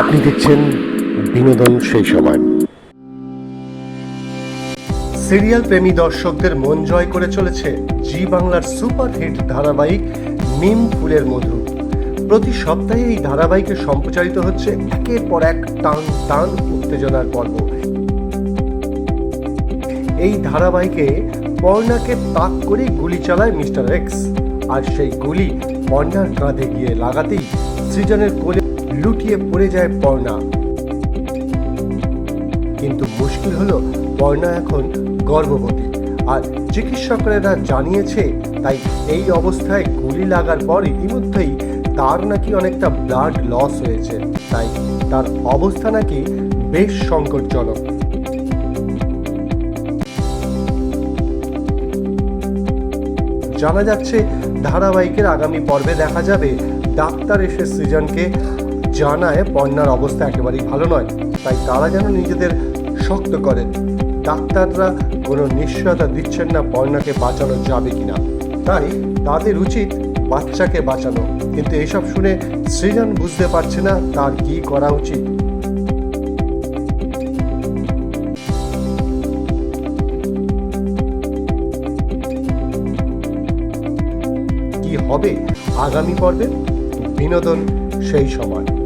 আপনি দেখছেন বিনোদন সেই সময়। সিরিয়াল প্রেমী দর্শকদের মন জয় করে চলেছে জি বাংলার সুপারহিট ধারাবাহিক নিম ফুলের মধু। প্রতি সপ্তাহে এই ধারাবাহিকে সম্প্রচারিত হচ্ছে একের পর এক টান টান উত্তেজনার পর্ব। এই ধারাবাহিকে পর্ণাকে তাক করে গুলি চালায় মিস্টার এক্স। আর সেই গুলি পর্ণার কাঁধে গিয়ে লাগাতেই সৃজনের কোলে লুটিয়ে পড়ে যায় পর্ণা। কিন্তু মুশকিল হলো, পর্ণা এখন গর্ভবতী। আর চিকিৎসকরা জানিয়েছে, তাই এই অবস্থায় গুলি লাগার পর ইতিমধ্যেই তার নাকি অনেকটা ব্লাড লস হয়েছে। তাই তার অবস্থা নাকি বেশ সংকটজনক। জানা যাচ্ছে, ধারাবাহিকের আগামী পর্বে দেখা যাবে ডাক্তার এসে সৃজনকে জানায় বন্যার অবস্থা একেবারেই ভালো নয়। তাই তারা যেন নিজেদের শক্ত করেন। ডাক্তাররা কোনো নিশ্চয়তা দিচ্ছেন না বন্যাকে বাঁচানো যাবে কিনা। তাই তাদের উচিত বাচ্চাকে বাঁচানো। কিন্তু এইসব শুনে সৃজন বুঝতে পারছে না তার কি করা উচিত। কি হবে আগামী পর্বে? বিনোদন সেই সময়।